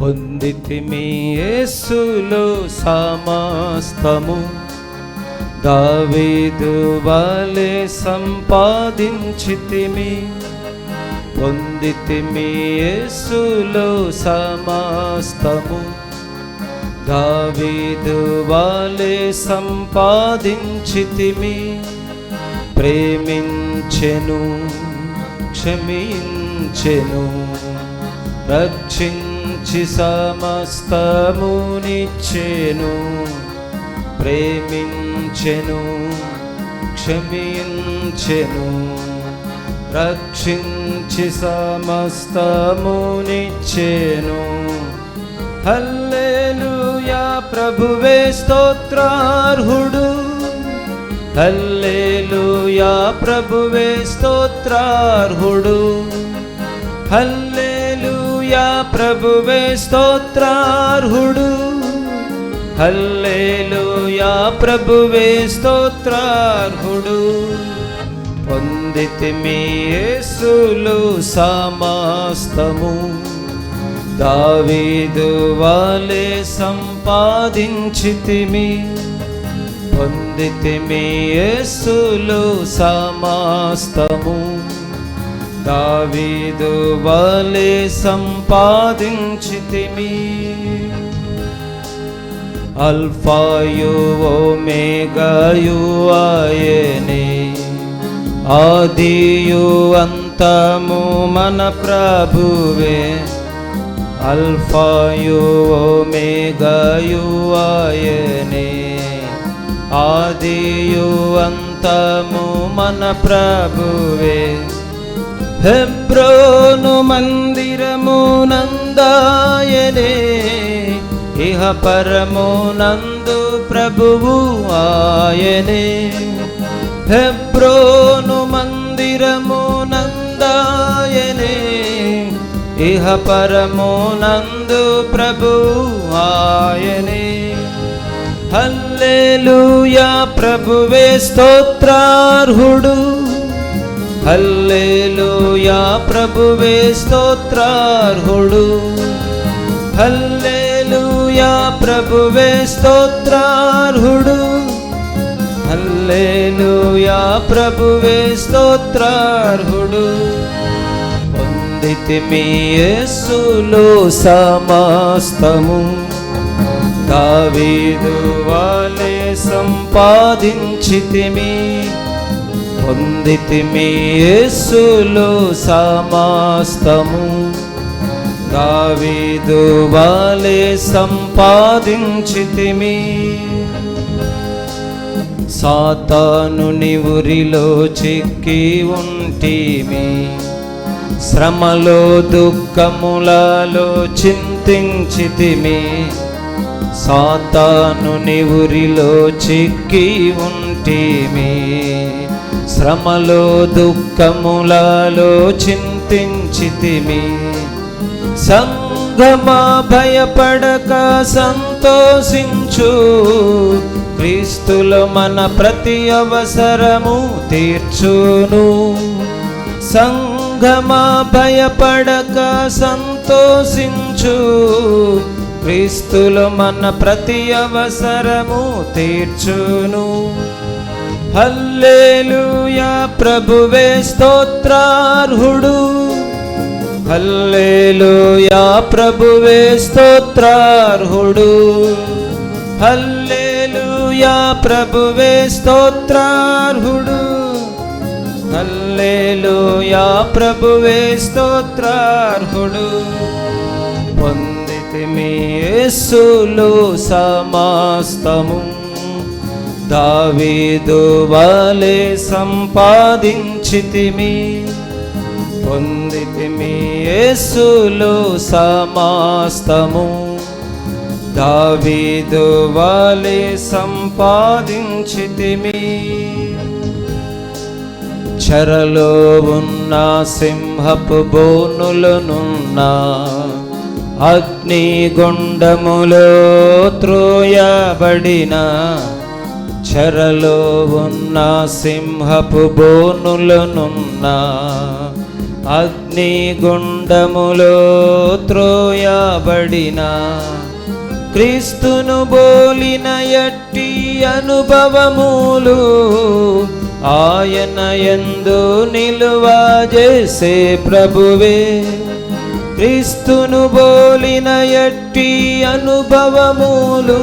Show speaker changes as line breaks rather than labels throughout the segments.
పొందితిమి యేసులో సమస్తము. దావీదు వాలే సంపాదించితిమి పొందితిమి యేసులో సమస్తము. దావీదు వాలే సంపాదించితిమి ప్రేమించెను క్షమించెను రక్షించ నుంచి సమస్తమునిచ్చెను ప్రేమించెను క్షమించెను. రక్షించి సమస్తమునిచ్చెను. హల్లేలుయా ప్రభువే స్తోత్రార్హుడు. హల్లేలుయా ప్రభువే స్తోత్రార్హుడు. హల్లే హల్లెలూయా ప్రభువే స్తోత్రార్హుడు. హల్లెలూయా ప్రభువే స్తోత్రార్హుడు. పొందితి మీసులు సమాస్తము. దావీదు వాలే సంపాదించితిమి పొందితి మీసులు సమాస్తము. దావీదు వలె సంపాదించితిమి. అల్ఫాయు ఓమేగాయు ఆయనే ఆదియు అంతము మన ప్రభువే. అల్ఫాయు ఓమేగాయు ఆయనే ఆదియు అంతము మన ప్రభువే. హెబ్రోను మందిరము నందాయనే ఇహ పరము నందు ప్రభువు ఆయనే. హెబ్రోను మందిరము నందాయనే ఇహ పరము నందు ప్రభువు ఆయనే. హల్లెలూయా ప్రభువే స్తోత్రార్హుడు. హల్లెలూయా ప్రభువే స్తోత్రార్హుడు. హల్లెలూయా ప్రభువే స్తోత్రార్హుడు. హల్లెలూయా ప్రభువే స్తోత్రార్హుడు. పొందితిమి యేసులో సమస్తము. దావీదు వలె సంపాదించితిమి. పొందితిమి యేసులో సమస్తము. దావీదు వాలే సంపాదించితిమి సాతానుని ఉరిలో చిక్కి ఉంటిమి శ్రమలో దుఃఖములలో చింతించితిమి సాతానుని ఉరిలో చిక్కి ఉంటిమి శ్రమలో దుఃఖములలో చింతించితిమి. సంగమా భయపడక సంతోషించు. క్రీస్తులో మన ప్రతి అవసరము తీర్చును. సంగమా భయపడక సంతోషించు. క్రీస్తులో మన ప్రతి అవసరము తీర్చును. హల్లేలుయా ప్రభువే స్తోత్రార్హుడు. హల్లేలుయా ప్రభువే స్తోత్రార్హుడు. హల్లేలుయా ప్రభువే స్తోత్రార్హుడు. హల్లేలుయా ప్రభువే స్తోత్రార్హుడు. పొందితిమి యేసులో సమస్తము. దావీదు వలె సంపాదించితిమి పొందితిమి యేసులో సమాస్తము. దావీదు వలె సంపాదించితిమి చెరలో ఉన్న సింహపు బోనులనున్న అగ్నిగుండములో త్రోయబడిన చెరలో ఉన్న సింహపు బోనులనున్న అగ్నిగుండములో త్రోయబడిన క్రీస్తును బోలిన ఎట్టి అనుభవములు ఆయన ఎందు నిలువ చేసే ప్రభువే. క్రీస్తును బోలిన ఎట్టి అనుభవములు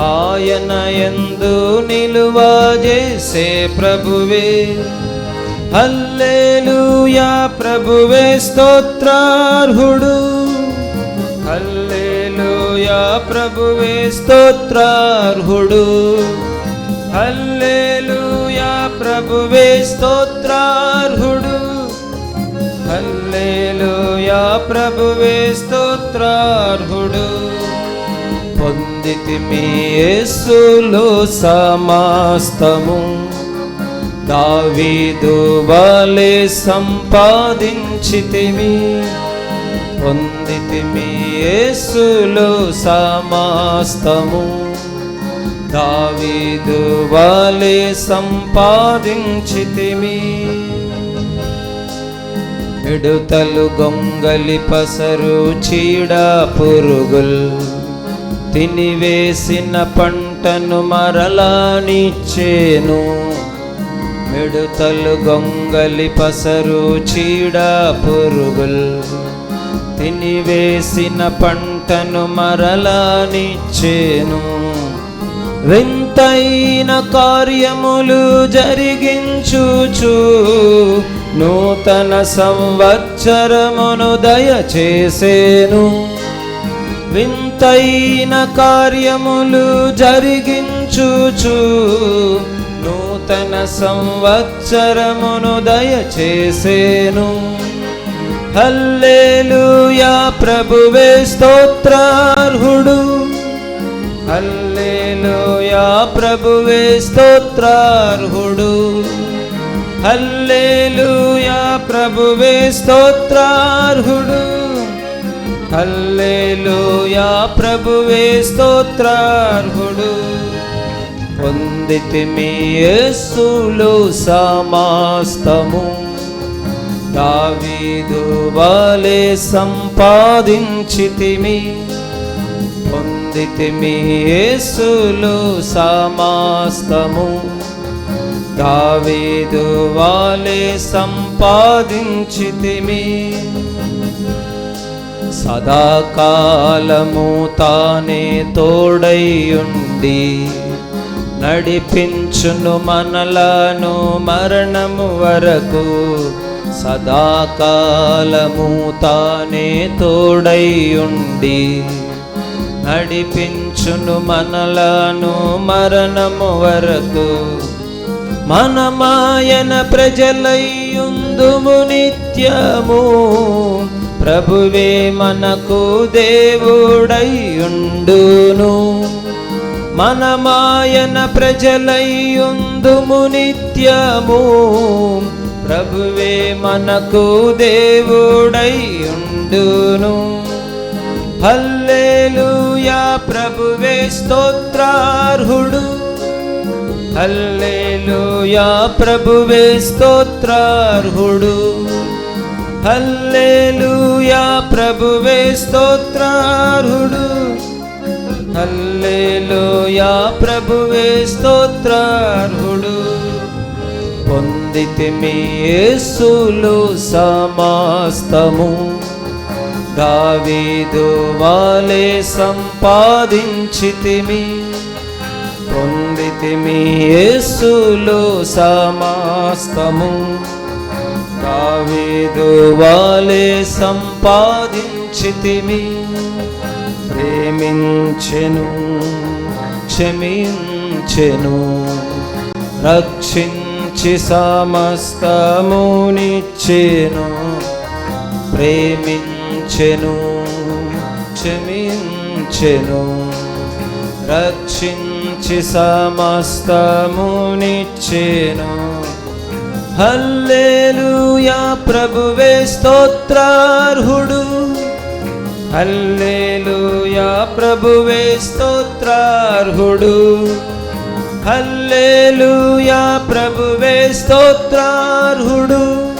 ఆయన ఎందు నిలువ చేసే ప్రభువే. హల్లేలుయా ప్రభువే స్తోత్రార్హుడు. హల్లేలుయా ప్రభువే స్తోత్రార్హుడు. హల్లేలుయా ప్రభువే స్తోత్రార్హుడు. హల్లేలుయా ప్రభువే స్తోత్రార్హుడు. పొందితి మీ యేసులో సమస్తము. దావీదు వలె సంపాదించితిమి. పొందితిమి యేసులో సమస్తము. దావీదు వలె సంపాదించితిమి. ఎడుతలు గొంగలి పసరు చీడ పురుగుల్. తినివేసిన పంటను మరలానిచ్చేను మిడుతలు గొంగలి పసరు చీడ పురుగుల్. తినివేసిన పంటను మరలానిచ్చేను వింతైన కార్యములు జరిగించుచు నూతన సంవత్సరమును దయచేసేను. వింతైన కార్యములు జరిగించుచు నూతన సంవత్సరమును దయచేసేను. హల్లేలుయా ప్రభువే స్తోత్రార్హుడు. హల్లేలుయా ప్రభువే స్తోత్రార్హుడు. హల్లేలుయా ప్రభువే స్తోత్రార్హుడు. హల్లేలూయా ప్రభువే స్తోత్రార్హుడు. పొందితిమి యేసులో సమస్తము. దావీదు వలె సంపాదించితిమి. పొందితిమి యేసులో సమస్తము. దావీదు వలె సంపాదించితిమి. సదాకాలము తానే తోడైయుండి నడిపించును మనలను మరణము వరకు సదాకాలము తానే తోడైయుండి నడిపించును మనలను మరణము వరకు మనమాయన ప్రజలయ్యుందుము నిత్యము ప్రభువే మనకు దేవుడైయుండును. మనమాయన ప్రజలయ్యుందుము నిత్యము ప్రభువే మనకు దేవుడైయుండును. హల్లేలుయా ప్రభువే స్తోత్రార్హుడు. హల్లేలుయా ప్రభువే స్తోత్రార్హుడు. హల్లేలుయా ప్రభువే స్తోత్రార్హుడు. హల్లేలుయా ప్రభువే స్తోత్రార్హుడు. పొందితిమి యేసులు సమస్తము. దావీదు వాలే సంపాదించితిమి. పొందితిమి యేసులు సమస్తము. దావీదు వాలే సంపాదించితిమి. ప్రేమించెను క్షమించెను. రక్షించి సమస్తమునిచ్చెను. ప్రేమించెను క్షమించెను. రక్షించి సమస్తమునిచ్చెను. హల్లేలుయా ప్రభువే స్తోత్రార్హుడు. హల్లేలుయా ప్రభువే స్తోత్రార్హుడు. హల్లేలుయా ప్రభువే స్తోత్రార్హుడు.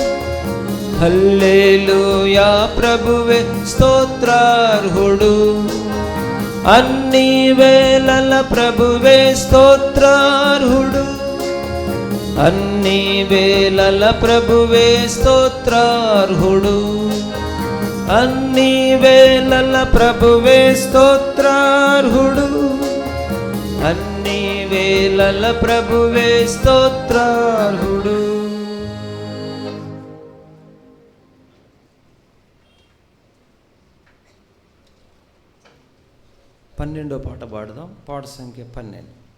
హల్లేలుయా ప్రభువే స్తోత్రార్హుడు. అన్ని వేళల ప్రభువే స్తోత్రార్హుడు. అన్ని వేళల ప్రభువే స్తోత్రార్హుడు. అన్ని వేళల ప్రభువే స్తోత్రార్హుడు. అన్ని వేళల ప్రభువే స్తోత్రార్హుడు. పన్నెండో పాట పాడదాం. పాట సంఖ్య పన్నెండు.